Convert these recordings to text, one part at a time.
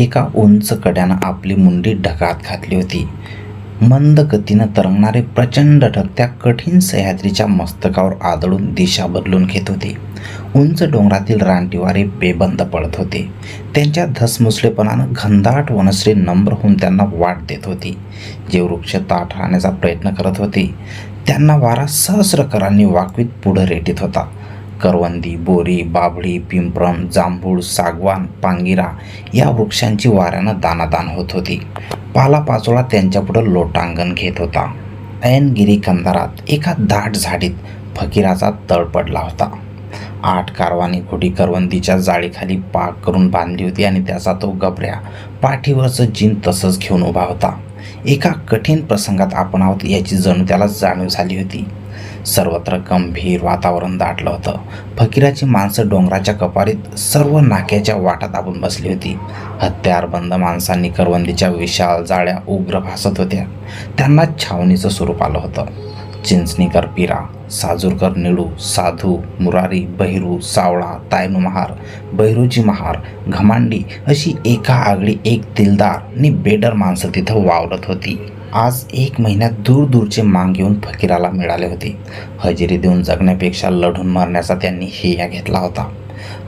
एका उंच कड्यानं आपली मुंडी ढगात घातली होती. मंद गतीनं तरंगणारे प्रचंड ढग त्या कठीण सह्याद्रीच्या मस्तकावर आदळून दिशा बदलून घेत होते. उंच डोंगरातील रानटीवारे बेबंद पडत होते. त्यांच्या धसमुसलेपणानं घनदाट वनश्री नम्र होऊन त्यांना वाट देत होती. जे वृक्ष ताठ राहण्याचा प्रयत्न करत होते त्यांना वारा सहस्रकरांनी वाकवीत पुढं रेटीत होता. करवंदी बोरी बाभळी पिंपरम जांभूळ सागवान पांगिरा या वृक्षांची वाऱ्यानं दानादान होत होती. पालापाचोळा त्यांच्यापुढं लोटांगण घेत होता. ऐनगिरी कंदारात एका दाट झाडीत फकीराचा तळ पडला होता. आठ कारवानी घोडी करवंदीच्या जाळीखाली पाक करून बांधली होती आणि त्याचा तो गबऱ्या पाठीवरचं जीन तसंच घेऊन उभा होता. एका कठीण प्रसंगात आपण आहोत याची जणू त्याला जाणीव झाली होती. सर्वत्र गंभीर वातावरण दाटलं होतं. फकीराची माणसं डोंगराच्या कपारीत सर्व नाक्याच्या वाटा दाबून बसली होती. हत्यारबंद माणसांनी करवंदीच्या विशाल जाळ्या उग्र भासत होत्या. त्यांना छावणीचं स्वरूप आलं होतं. चिंचणीकर पिरा साजूरकर निळू साधू मुरारी बहिरू सावळा तायनू महार बहिरूजी महार घमांडी अशी एका आगळी एक दिलदार आणि बेडर माणसं तिथं वावरत होती. आज एक महिन्यात दूर दूरचे मांग येऊन फकीराला मिळाले होते. हजेरी देऊन जगण्यापेक्षा लढून मरण्याचा त्यांनी हेया घेतला होता.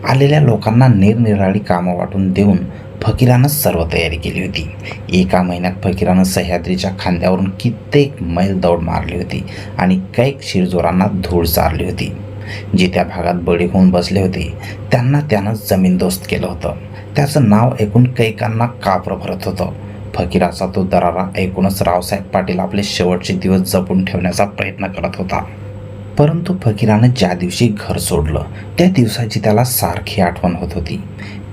आलेल्या लोकांना निरनिराळी कामं वाटून देऊन फकीरानं सर्व तयारी केली होती. एका महिन्यात फकीरानं सह्याद्रीच्या खांद्यावरून कित्येक मैल दौड मारली होती आणि कैक शिरजोरांना धूळ चारली होती. जे त्या भागात बळी होऊन बसले होते त्यांना त्यानं जमीनदोस्त केलं होतं. त्याचं नाव ऐकून कैकांना कापरं भरत होतं. फकीराचा तो दरारा ऐकूनच रावसाहेब पाटील आपले शेवटचे दिवस जपून ठेवण्याचा प्रयत्न करत होता. परंतु फकीरानं ज्या दिवशी घर सोडलं त्या दिवसाची त्याला सारखी आठवण होत होती.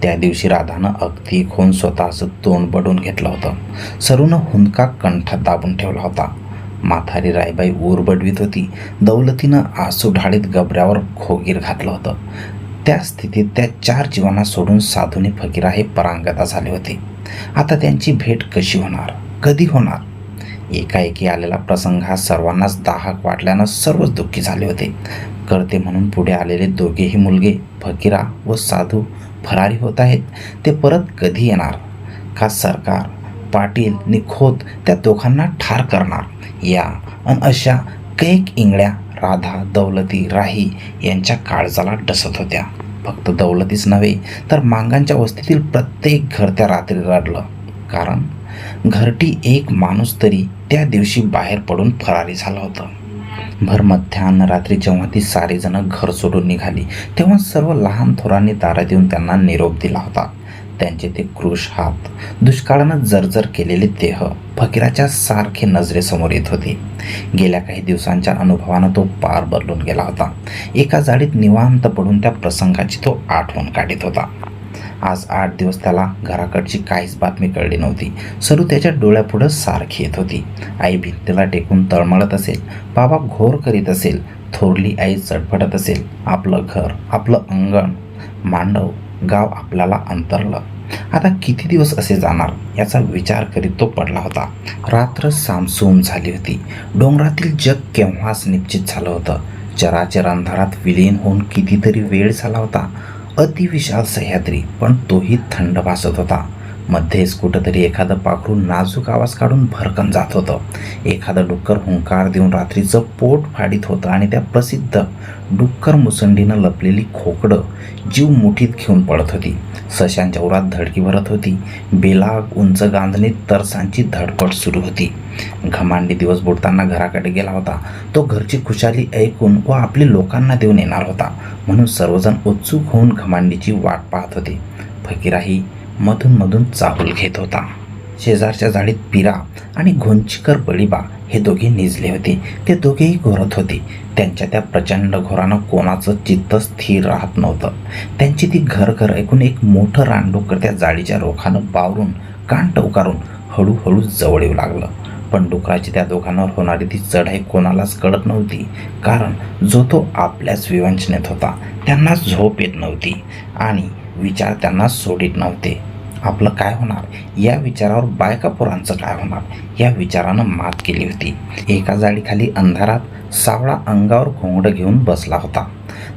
त्या दिवशी राधानं अगदी खून स्वतःचं तोंड बडून घेतलं होतं. सरूनं हुंदका कंठात दाबून ठेवला होता. माथारी रायबाई ऊर बडवीत होती. दौलतीनं आसू ढाळीत गबऱ्यावर खोगीर घातलं होतं. त्या स्थितीत त्या चार जीवांना सोडून साधूने फकीरा हे परांगता झाले होते. आता त्यांची भेट कशी होणार? कधी होणार? एकाएकी आलेला प्रसंग हा सर्वांनाच दाहक वाटल्यानं सर्वच दुःखी झाले होते. करते म्हणून पुढे आलेले दोघेही मुलगे फकीरा व साधू फरारी होत आहेत. ते परत कधी येणार? का सरकार पाटील निखोत त्या दोघांना ठार करणार? या आणि अशा कैक इंगळ्या राधा दौलती राही यांच्या काळजाला डसत होत्या. फक्त दौलतीच नव्हे तर मांगांच्या वस्तीतील प्रत्येक घर त्या रात्री रडलं. कारण घरटी एक माणूस तरी त्या दिवशी बाहेर पडून फरारी झालं होतं. भर मध्यान्न रात्री जेव्हा ती सारेजणं घर सोडून निघाली तेव्हा सर्व लहान थोरांनी दारा देऊन त्यांना निरोप दिला होता. त्यांचे ते क्रूश हात दुष्काळानं जर्जर केलेले देह फकीराच्या सारखे नजरेसमोर येत होते. गेल्या काही दिवसांच्या अनुभवानं तो पार बदलून गेला होता. एका जाडीत निवांत पडून त्या प्रसंगाची तो आठवण काढीत होता. आज आठ दिवस त्याला घराकडची काहीच बातमी कळली नव्हती. सरू त्याच्या डोळ्यापुढं सारखी येत होती. आई भिंतीला टेकून तळमळत असेल बाबा घोर करीत असेल थोरली आई चटपटत असेल आपलं घर आपलं अंगण मांडव गाव आपल्याला अंतरलं. आता किती दिवस असे जाणार? याचा विचार करीत तो पडला होता. रात्र सामसूम झाली होती. डोंगरातील जग केव्हाच निश्चित झालं होतं? चराचर अंधारात विलीन होऊन कितीतरी वेळ झाला होता. अतिविशाल सह्याद्री पण तोही थंड भासत होता. मध्येच कुठंतरी एखादं पाखरू नाजूक आवाज काढून भरकन जात होतं. एखादं डुक्कर हुंकार देऊन रात्रीचं पोट फाडीत होतं आणि त्या प्रसिद्ध डुक्कर मुसंडीनं लपलेली खोकडं जीव मुठीत घेऊन पडत होती. सशांच्या उरात धडकी भरत होती. बेलाग उंच गांधणीत तरसांची धडपड सुरू होती. घमांडी दिवस बुडताना घराकडे गेला होता. तो घरची खुशाली ऐकून व आपली लोकांना देऊन येणार होता. म्हणून सर्वजण उत्सुक होऊन घमांडीची वाट पाहत होते. फकीराही मधून मधून चाहूल घेत होता. शेजारच्या झाडीत पिरा आणि घोंचकर बळीबा हे दोघे निजले होते. ते दोघेही घोरत होते. त्यांच्या त्या प्रचंड घोरानं कोणाचं चित्त स्थिर राहत नव्हतं. त्यांची ती घर घर ऐकून एक मोठं रानडोकर त्या जाळीच्या रोखानं बावरून कान टवकारून हळूहळू जवळ येऊ लागलं. पण डुकराची त्या दोघांवर होणारी ती चढाई कोणालाच कळत नव्हती. कारण जो तो आपल्याच विवंचनेत होता. त्यांना झोप येत नव्हती आणि विचार त्यांना सोडित नव्हते. आपलं काय होणार? या विचारावर बायका पोरांचं काय होणार? या विचारानं मात केली होती. एका जाळीखाली अंधारात सावळा अंगावर घोंगडं घेऊन बसला होता.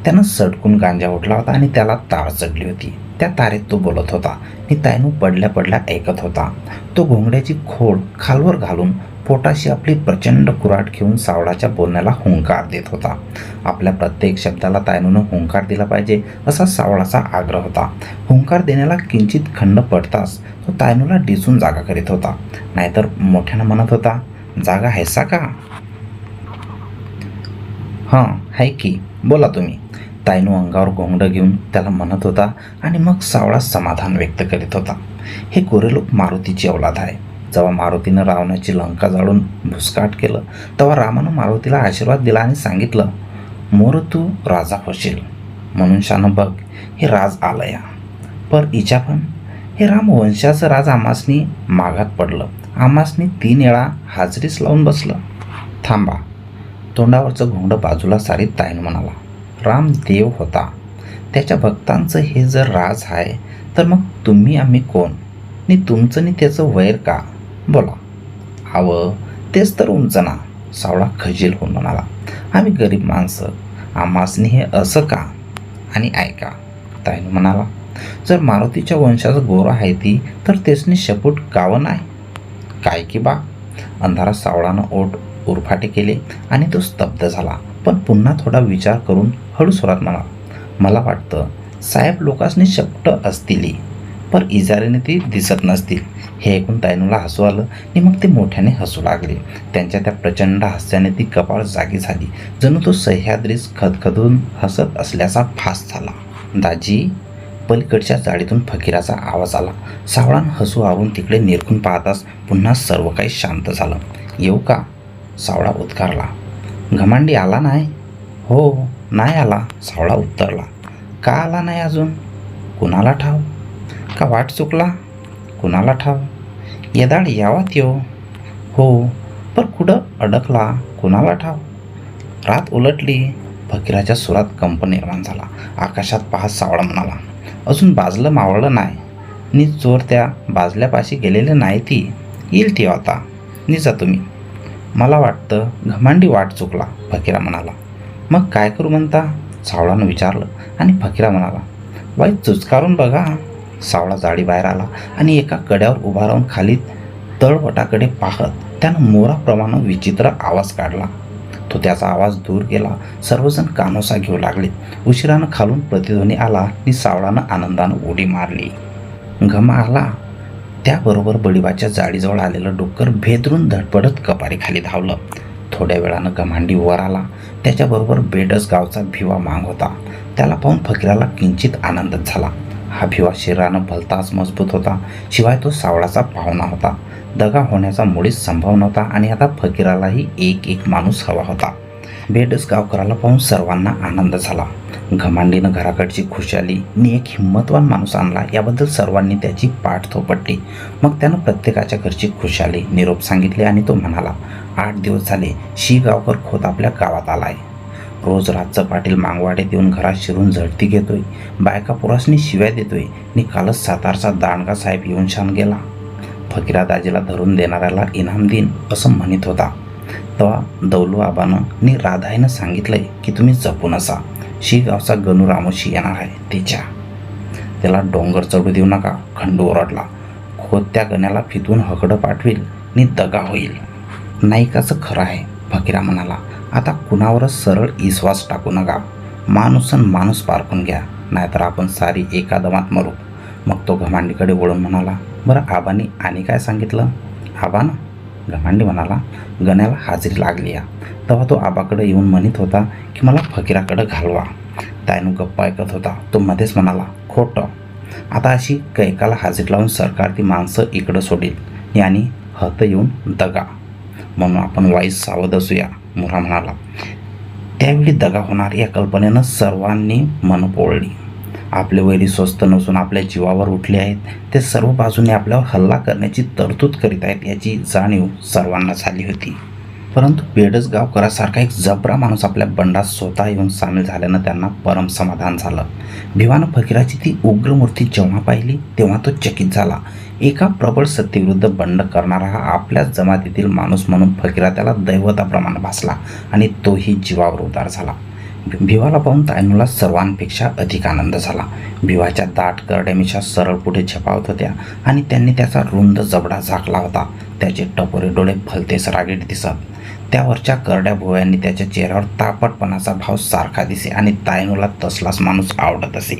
त्यानं सडकून गांजा उठला होता आणि त्याला तार चढली होती. त्या तारेत तो बोलत होता. आणि तायनू पडल्या पडल्या ऐकत होता. तो घोंगड्याची खोड खालवर घालून पोटाशी आपली प्रचंड कुराट घेऊन सावळाच्या बोलण्याला हुंकार देत होता. आपल्या प्रत्येक शब्दाला तायनूनं हुंकार दिला पाहिजे असा सावळाचा आग्रह होता. हुंकार देण्याला किंचित खंड पडताच तो तायनूला डिसून जागा करीत होता. नाहीतर मोठ्यानं म्हणत होता जागा हैसा का? हां है की. बोला तुम्ही. तायनू अंगावर घोंगडं घेऊन त्याला म्हणत होता आणि मग सावळा समाधान व्यक्त करीत होता. हे गोरेलोक मारुतीची औलाद आहे. जेव्हा मारुतीनं रावणाची लंका जाळून भुसकाट केलं तेव्हा रामानं मारुतीला आशीर्वाद दिला आणि सांगितलं मोर तू राजा होशील. म्हणून शानं बघ हे राज आलया. पर इच्या पण हे राम वंशाचं राज आमासनी मागात पडलं. आमासनी तीन वेळा हाजरीच लावून बसलं. थांबा. तोंडावरचं घोंगडं बाजूला सारीत ताईन म्हणाला राम देव होता. त्याच्या भक्तांचं हे जर राज आहे तर मग तुम्ही आम्ही कोण? नि तुमचं नि त्याचं वैर का? बोला. अव तेच तर उंचं ना सावळा खजील होऊन म्हणाला आम्ही गरीब माणसं. आम्हासनी हे असं का? आणि ऐका. ताईनं म्हणाला जर मारुतीच्या वंशाचं गोर आहे ती तर तेसनी शपूट गावं नाही. काय की बा? अंधारात सावळानं ओट उरफाटे केले आणि तो स्तब्ध झाला. पण पुन्हा थोडा विचार करून हळू स्वरात म्हणाला मला वाटतं साहेब लोकांनी शपट असतील. पर इजारीने ती दिसत नसतील हे ऐकून तायनूला हसू आलं आणि मग ते मोठ्याने हसू लागले. त्यांच्या त्या प्रचंड हास्याने ती कपाळ जागी झाली. जणू तो सह्याद्रीस खदखदून हसत असल्याचा फास झाला. दाजी पलीकडच्या जाळीतून फकीराचा आवाज आला. सावळान हसू आवरून तिकडे निरखून पाहताच पुन्हा सर्व काही शांत झालं. येऊ का? सावळा उत्कारला घमांडी आला नाही? हो नाही आला. सावळा उत्तरला. का आला नाही अजून? कुणाला ठाव का वाट चुकला? कुणाला ठाव? येदाळ यावा त्यो हो पर कुठं अडकला? कुणाला ठाव? रात उलटली फकीराच्या सुरात कंप निर्माण झाला. आकाशात पाहत सावळा म्हणाला. अजून बाजलं मावळलं नाही. नी चोर त्या बाजल्यापाशी गेलेले नाही ती. येईल ती आता. निजा तुम्ही. मला वाटतं घमांडी वाट चुकला फकीरा म्हणाला. मग काय करू म्हणता? सावळानं विचारलं आणि फकीरा म्हणाला. बाई चुचकारून बघा. सावळा जाळी बाहेर आला आणि एका कड्यावर उभा राहून खाली तळवटाकडे पाहत त्यानं मोराप्रमाणे विचित्र आवाज काढला. तो त्याचा आवाज दूर गेला. सर्वजण कानोसा घेऊ लागले. उशिरानं खालून प्रतिध्वनी आला आणि सावळानं आनंदानं उडी मारली. घमा आला. त्याबरोबर बडिबाच्या जाळीजवळ आलेलं डुक्कर भेदरून धडपडत कपारीखाली धावलं. थोड्या वेळानं घमांडी वर आला. त्याच्याबरोबर बेडस गावचा भिवा मांग होता. त्याला पाहून फकीराला किंचित आनंदच झाला. हा भिवा शरीरानं भलताच मजबूत होता. शिवाय तो सावळाचा पाहुणा होता. दगा होण्याचा मुळीच संभव नव्हता आणि आता फकीरालाही एक एक माणूस हवा होता. बेडस गावकराला पाहून सर्वांना आनंद झाला. घमांडीनं घराकडची खुशाली नि एक हिंमतवान माणूस आणला. याबद्दल सर्वांनी त्याची पाठ थोपटली. मग त्यानं प्रत्येकाच्या घरची खुशाली निरोप सांगितले आणि तो म्हणाला आठ दिवस झाले शी गावकर खोत आपल्या गावात आला आहे रोज रातचं पाटील मांगवाडे देऊन घरात शिरून झडती घेतोय. बायका पुरासनी शिव्या देतोय. नि कालच सातारचा दांडगा साहेब येऊन शान गेला. फकीरा दाजीला धरून देणाऱ्याला इनाम देईन असं म्हणत होता. तेव्हा दौलू आबानं नि राधाईनं सांगितलंय की तुम्ही जपून असा शिगावचा गणू रामोशी येणार आहे तिच्या. त्याला डोंगर चढू देऊ नका खंडू ओरडला. खोत त्या गण्याला फितून हकडं पाठवेल नि दगा होईल. नाईकाचं खरं आहे फकीरा म्हणाला. आता कुणावरच सरळ विश्वास टाकू नका. माणूस आणि माणूस पारखून घ्या नाहीतर आपण सारी एका दमात मरू. मग तो घमांडीकडे वळून म्हणाला बरं आबांनी आणि काय सांगितलं? आबानं? घमांडी म्हणाला गण्याला हाजरी लागली या. तेव्हा तो आबाकडे येऊन म्हणत होता की मला फकीराकडं घालवा. तायनू गप्पा ऐकत होता. तो मध्येच म्हणाला खोटं. आता अशी कैकाला हाजरी लावून सरकार ती माणसं इकडं सोडेल. यांनी हत येऊन दगा. म्हणून आपण वाईस सावध असूया मुरा म्हणाला त्यावेळी दगा होणार या कल्पनेनं सर्वांनी मन पोळली. आपले वैरी स्वस्त नसून आपल्या जीवावर उठले आहेत. ते सर्व बाजूने आपल्यावर हल्ला करण्याची तरतूद करीत आहेत याची जाणीव सर्वांना झाली होती. परंतु बेडस गावकरासारखा एक जबरा माणूस आपल्या बंडात स्वतः येऊन सामील झाल्यानं त्यांना परम समाधान झालं. भिवानं फकीराची ती उग्र मूर्ती जेव्हा पाहिली तेव्हा तो चकित झाला. एका प्रबळ सत्तेविरुद्ध बंड करणारा हा आपल्याच जमातीतील माणूस म्हणून फकीरा त्याला दैवताप्रमाणे भासला आणि तोही जीवावर उदार झाला. भिवाला पाहून तायनूला सर्वांपेक्षा अधिक आनंद झाला. भिवाच्या दाट करड्यामिशा सरळ पुढे छपावत होत्या आणि त्यांनी त्याचा रुंद जबडा झाकला होता. त्याचे टपोरे डोळे फलतेस रागीट दिसत. त्यावरच्या करड्या भुवयांनी त्याच्या चेहऱ्यावर तापटपणाचा भाव सारखा दिसे आणि तायनूला तसलाच माणूस आवडत असे.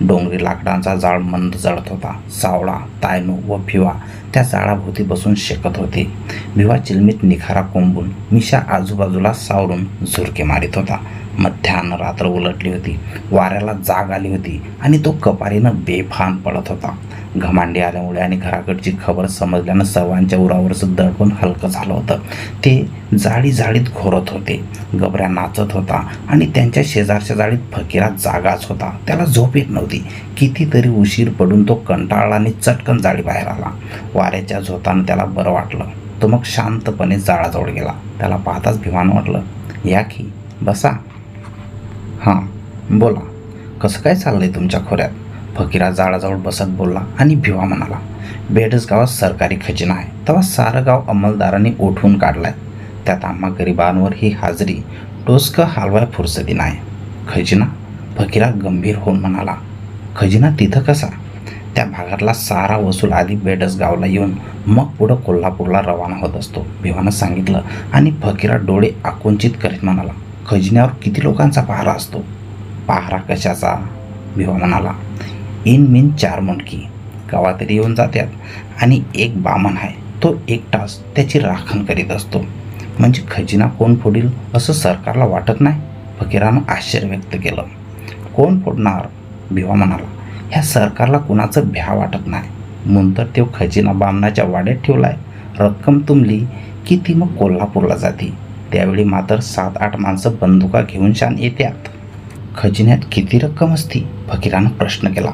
डोंगरी लाकडांचा जाळ मंद जळत होता. सावळा तायनू व भिवा त्या जाळाभोवती बसून शेकत होते. भिवा चिलमीत निखारा कोंबून मिशा आजूबाजूला सावरून झुरके मारित होता. मध्यान्न रात्र उलटली होती. वाऱ्याला जाग आली होती आणि तो कपारीनं बेफान पडत होता. घमांडी आल्यामुळे आणि घराकडची खबर समजल्यानं सर्वांच्या उरावरचं दडपण हलकं झालं होतं. ते जाळी जाळीत घोरत होते. गबऱ्या नाचत होता आणि त्यांच्या शेजारच्या जाळीत फकीरा जागाच होता. त्याला झोप येत नव्हती. कितीतरी उशीर पडून तो कंटाळला आणि चटकन जाळी बाहेर आला. वाऱ्याच्या झोतानं त्याला बरं वाटलं. तो मग शांतपणे जाळाजवळ गेला. त्याला पाहताच भिमान वाटलं या की बसा. हां बोला. कसं काय चाललं आहे तुमच्या खोऱ्यात? फकीरा जाळाजवळ बसत बोलला आणि भिवा म्हणाला बेडस गावात सरकारी खजिना आहे. तेव्हा सारं गाव अंमलदारांनी उठवून काढलाय. त्यात आम्हा गरिबांवर ही हाजरी टोचकं हलवाय फुरसदी नाही. खजिना? फकीरा गंभीर होऊन म्हणाला खजिना तिथं कसा? त्या भागातला सारा वसूल आधी बेडस गावला येऊन मग पुढं कोल्हापूरला रवाना होत असतो भिवानं सांगितलं आणि फकीरा डोळे आकुंचित करीत म्हणाला खजिन्यावर किती लोकांचा पहारा असतो? पहारा कशाचा? भिवा म्हणाला इन मिन चार मुंडकी गावातरी येऊन जात्यात. आणि एक बामण आहे. तो एकटाच त्याची राखण करीत असतो. म्हणजे खजिना कोण फोडील असं सरकारला वाटत नाही? फकीरानं आश्चर्य व्यक्त केलं. कोण फोडणार? भिवा म्हणाला. ह्या सरकारला कुणाचं भ्या वाटत नाही. म्हणून तर तो खजिना बामणाच्या वाड्यात ठेवलाय. रक्कम तुंबली की ती मग कोल्हापूरला जाते. त्यावेळी मात्र सात आठ माणसं बंदुका घेऊन शान येत्यात. खजिन्यात किती रक्कम असती? फकीरानं प्रश्न केला.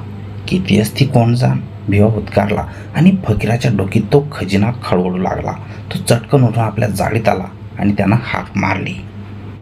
किती असती कोण जाण? भिवा उद्गारला आणि फकीराच्या डोकीत तो खजिना खळवळू लागला. तो चटकन उठून आपल्या जाळीत आला आणि त्यानं हाक मारली.